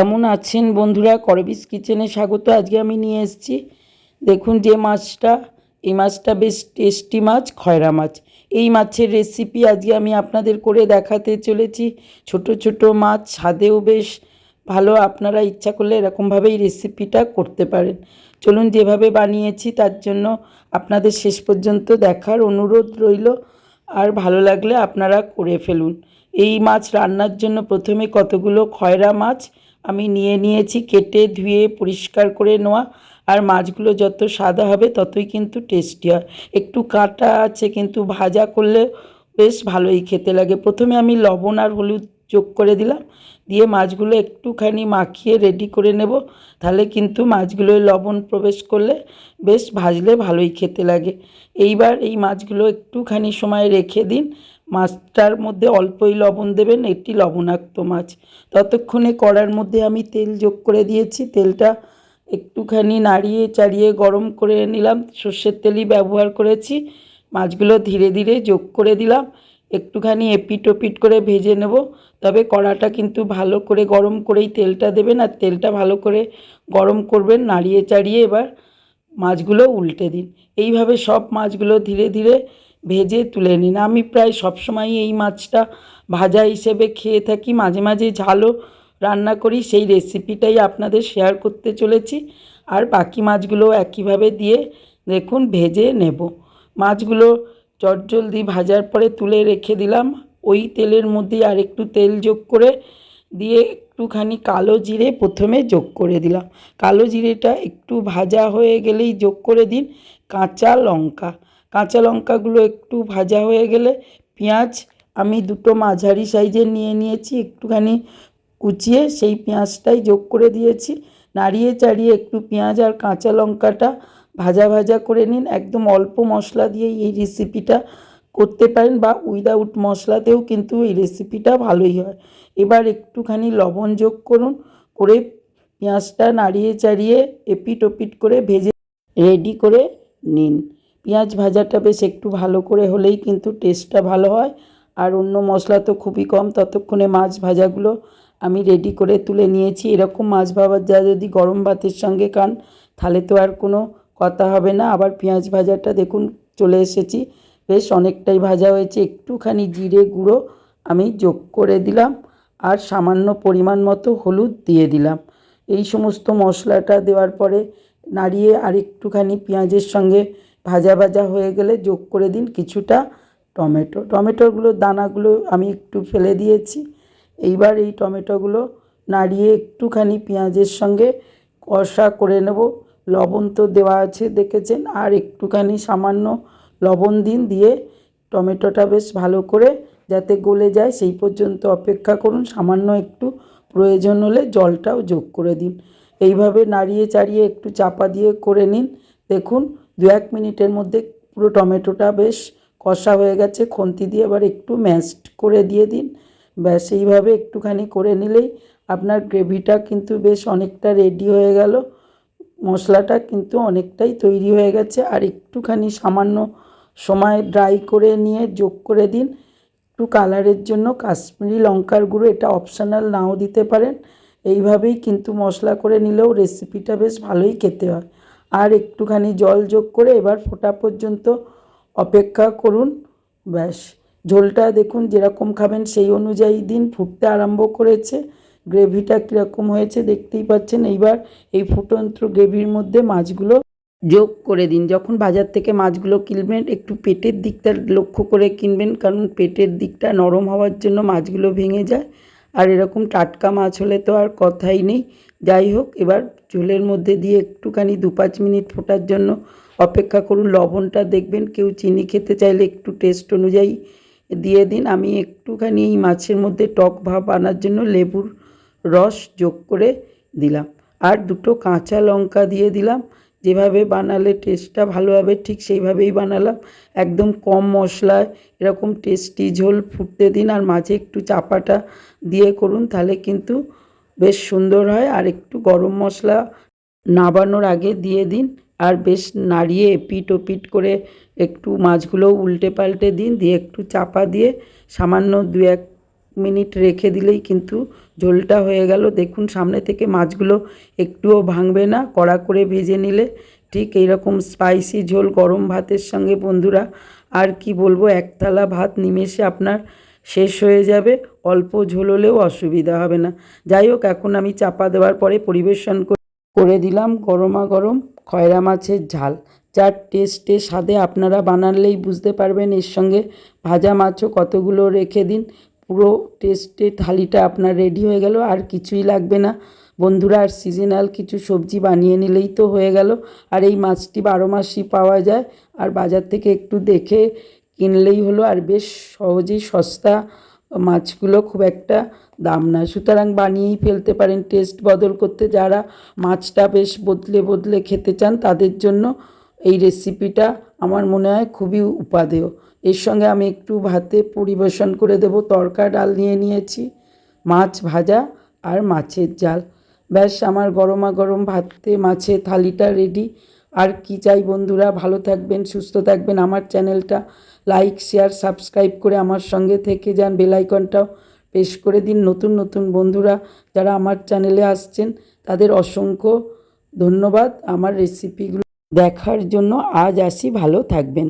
কেমন আছেন বন্ধুরা? করবিস কিচেনে স্বাগত। আজকে আমি নিয়ে এসেছি, দেখুন যে মাছটা, এই মাছটা বেশ টেস্টি মাছ, খয়রা মাছ। এই মাছের রেসিপি আজকে আমি আপনাদের করে দেখাতে চলেছি। ছোট ছোট মাছ, স্বাদেও বেশ ভালো। আপনারা ইচ্ছা করলে এরকমভাবেই রেসিপিটা করতে পারেন। চলুন যেভাবে বানিয়েছি, তার জন্য আপনাদের শেষ পর্যন্ত দেখার অনুরোধ রইল। আর ভালো লাগলে আপনারা করে ফেলুন। এই মাছ রান্নার জন্য প্রথমে কতগুলো খয়রা মাছ আমি নিয়ে নিয়েছি, কেটে, ধুয়ে, পরিষ্কার করে নেওয়া। আর মাছগুলো যত সাদা হবে ততই কিন্তু টেস্টি হয়। একটু কাঁটা আছে কিন্তু ভাজা করলে বেশ ভালোই খেতে লাগে। প্রথমে আমি লবণ আর হলুদ যোগ করে দিলাম। দিয়ে মাছগুলো একটুখানি মাখিয়ে রেডি করে নেব। তাহলে কিন্তু মাছগুলোয় লবণ প্রবেশ করলে বেশ ভাজলে ভালোই খেতে লাগে। এইবার এই মাছগুলো একটুখানি সময় রেখে দিন। মাছটার মধ্যে অল্পই লবণ দেবেন, এটি লবণাক্ত মাছ। ততক্ষণে কড়ার মধ্যে আমি তেল যোগ করে দিয়েছি। তেলটা একটুখানি নাড়িয়ে চাড়িয়ে গরম করে নিলাম। সর্ষের তেলই ব্যবহার করেছি। মাছগুলো ধীরে ধীরে যোগ করে দিলাম। একটুখানি এপিট ওপিট করে ভেজে নেব। তবে কড়াটা কিন্তু ভালো করে গরম করেই তেলটা দেবেন আর তেলটা ভালো করে গরম করবেন, নাড়িয়ে চাড়িয়ে এবার মাছগুলো উল্টে দিন। এইভাবে সব মাছগুলো ধীরে ধীরে ভেজে তুলে নিন। আমি প্রায় সবসময়ই এই মাছটা ভাজা হিসেবে খেয়ে থাকি। মাঝে মাঝে ঝালও রান্না করি। সেই রেসিপিটাই আপনাদের শেয়ার করতে চলেছি। আর বাকি মাছগুলো একইভাবে দিয়ে দেখুন, ভেজে নেব। মাছগুলো চটজলদি ভাজার পরে তুলে রেখে দিলাম। ওই তেলের মধ্যে আর একটু তেল যোগ করে দিয়ে একটুখানি কালো জিরে প্রথমে যোগ করে দিলাম। কালো জিরেটা একটু ভাজা হয়ে গেলেই যোগ করে দিন। কাঁচা লঙ্কা। কাঁচা লঙ্কাগুলো একটু ভাজা হয়ে গেলে পেঁয়াজ আমি দুটো মাঝারি সাইজের নিয়ে নিয়েছি, একটুখানি কুচিয়ে সেই পেঁয়াজটাই যোগ করে দিয়েছি। নাড়িয়ে চাড়িয়ে একটু পেঁয়াজ আর কাঁচা লঙ্কাটা ভাজা ভাজা করে নিন। একদম অল্প মশলা দিয়ে এই রেসিপিটা করতে পারেন বা উইদাউট মশলাতেও কিন্তু এই রেসিপিটা ভালোই হয়। এবার একটুখানি লবণ যোগ করুন, করে পেঁয়াজটা নাড়িয়ে চাড়িয়ে এপিট ওপিট করে ভেজে রেডি করে নিন। পেঁয়াজ ভাজাটা বেশ একটু ভালো করে হলেই কিন্তু টেস্টটা ভালো হয়। আর অন্য মশলা তো খুবই কম, ততক্ষণে মাছ ভাজাগুলো আমি রেডি করে তুলে নিয়েছি। এরকম মাছ ভাবার, যা যদি গরম ভাতের সঙ্গে খান, তাহলে তো আর কোনো কথা হবে না। আবার পেঁয়াজ ভাজাটা দেখুন, চলে এসেছি। বেশ অনেকটাই ভাজা হয়েছে। একটুখানি জিরে গুঁড়ো আমি যোগ করে দিলাম আর সামান্য পরিমাণ মতো হলুদ দিয়ে দিলাম। এই সমস্ত মশলাটা দেওয়ার পরে নাড়িয়ে আর একটুখানি পেঁয়াজের সঙ্গে ভাজা ভাজা হয়ে গেলে যোগ করে দিন কিছুটা টমেটো। টমেটোগুলোর দানাগুলো আমি একটু ফেলে দিয়েছি। এইবার এই টমেটোগুলো নাড়িয়ে একটুখানি পেঁয়াজের সঙ্গে কষা করে নেব। লবণ তো দেওয়া আছে দেখেছেন। আর একটুখানি সামান্য লবণ দিন দিয়ে টমেটোটা বেশ ভালো করে যাতে গলে যায় সেই পর্যন্ত অপেক্ষা করুন। সামান্য একটু প্রয়োজন হলে জলটাও যোগ করে দিন। এইভাবে নাড়িয়ে চাড়িয়ে একটু চাপা দিয়ে করে নিন। দেখুন দু এক মিনিটের মধ্যে পুরো টমেটোটা বেশ কষা হয়ে গেছে, খন্তি দিয়ে এবার একটু ম্যাশড করে দিয়ে দিন। ব্যাস, এইভাবে একটুখানি করে নিলেই আপনার গ্রেভিটা কিন্তু বেশ অনেকটা রেডি হয়ে গেল। মশলাটা কিন্তু অনেকটাই তৈরি হয়ে গেছে। আর একটুখানি সামান্য সময় ড্রাই করে নিয়ে যোগ করে দিন। একটু কালারের জন্য কাশ্মীরি লঙ্কার গুঁড়ো, এটা অপশানাল নাও দিতে পারেন। এইভাবেই কিন্তু মশলা করে নিলেও রেসিপিটা বেশ ভালোই খেতে হয়। আর একটুখানি জল যোগ করে এবার ফোটা পর্যন্ত অপেক্ষা করুন। ব্যাস, ঝোলটা দেখুন যেরকম খাবেন সেই অনুযায়ী দিন ফুটতে আরম্ভ করেছে। গ্রেভিটা কীরকম হয়েছে দেখতেই পাচ্ছেন। এইবার এই ফুটন্ত গ্রেভির মধ্যে মাছগুলো যোগ করে দিন। যখন বাজার থেকে মাছগুলো কিনবেন, একটু পেটের দিকটা লক্ষ্য করে কিনবেন, কারণ পেটের দিকটা নরম হওয়ার জন্য মাছগুলো ভেঙে যায়। আর এরকম টাটকা মাছ হলে তো আর কথাই নেই। যাই হোক, এবার ঝোলের মধ্যে দিয়ে একটুখানি দু পাঁচ মিনিট ফোটার জন্য অপেক্ষা করুন। লবণটা দেখবেন কেউ চিনি খেতে চাইলে একটু টেস্ট অনুযায়ী দিয়ে দিন। আমি একটুখানি এই মাছের মধ্যে টক ভাব আনার জন্য লেবুর রস যোগ করে দিলাম। আর দুটো কাঁচা লঙ্কা দিয়ে দিলাম। যেভাবে বানালে টেস্টটা ভালো হবে, ঠিক সেইভাবেই বানালাম। একদম কম মশলায়, এরকম টেস্টি ঝোল ফুটতে দিন আর মাঝে একটু চাপাটা দিয়ে করুন, তাহলে কিন্তু বেশ সুন্দর হয়। আর একটু গরম মশলা নাবানোর আগে দিয়ে দিন, আর বেশ নাড়িয়ে এপিট ওপিট করে একটু মাছগুলো উল্টে পাল্টে দিন, দিয়ে একটু চাপা দিয়ে সামান্য দু এক মিনিট রেখে দিলেই কিন্তু ঝোলটা হয়ে গেল। দেখুন, সামনে থেকে মাছগুলো একটুও ভাঙবে না। কড়া করে ভেজে নিলে ঠিক এইরকম স্পাইসি ঝোল গরম ভাতের সঙ্গে, বন্ধুরা। আর কি বলব, এক থালা ভাত নিমেষে আপনার শেষ হয়ে যাবে। অল্প ঝোল হলেও অসুবিধা হবে না। যাই হোক, এখন আমি চাপা দেওয়ার পরে পরিবেশন করে করে দিলাম গরমা গরম খয়রা মাছের ঝাল। যার টেস্টে স্বাদে আপনারা বানালেই বুঝতে পারবেন। এর সঙ্গে ভাজা মাছও কতগুলো রেখে দিন। পুরো টেস্টে থালিটা আপনার রেডি হয়ে গেল, আর কিছুই লাগবে না। বন্ধুরা, আর সিজনাল কিছু সবজি বানিয়ে নিলেই তো হয়ে গেল। আর এই মাছটি বারো মাসই পাওয়া যায়, আর বাজার থেকে একটু দেখে কিনলেই হলো, আর বেশ সহজেই সস্তা মাছগুলো খুব একটা দাম না সুতরাং বানিয়েই ফেলতে পারেন। টেস্ট বদল করতে যারা মাছটা বেশ বদলে বদলে খেতে চান, তাদের জন্য এই রেসিপিটা আমার মনে হয় খুবই উপাদেয়। এর সঙ্গে আমি একটু ভাতে পরিবেশন করে দেব। তড়কা ডাল নিয়ে নিয়েছি, মাছ ভাজা আর মাছের জাল ব্যাস, আমার গরমা গরম ভাতে মাছের থালিটা রেডি আর কি চাই বন্ধুরা, ভালো থাকবেন, সুস্থ থাকবেন। আমার চ্যানেলটা লাইক শেয়ার সাবস্ক্রাইব করে আমার সঙ্গে থেকে যান। বেল আইকনটাও পেশ করে দিন। নতুন নতুন বন্ধুরা যারা আমার চ্যানেলে আসছেন, তাদের অসংখ্য ধন্যবাদ। আমার রেসিপিগুলো দেখার জন্য আজ আসি। ভালো থাকবেন।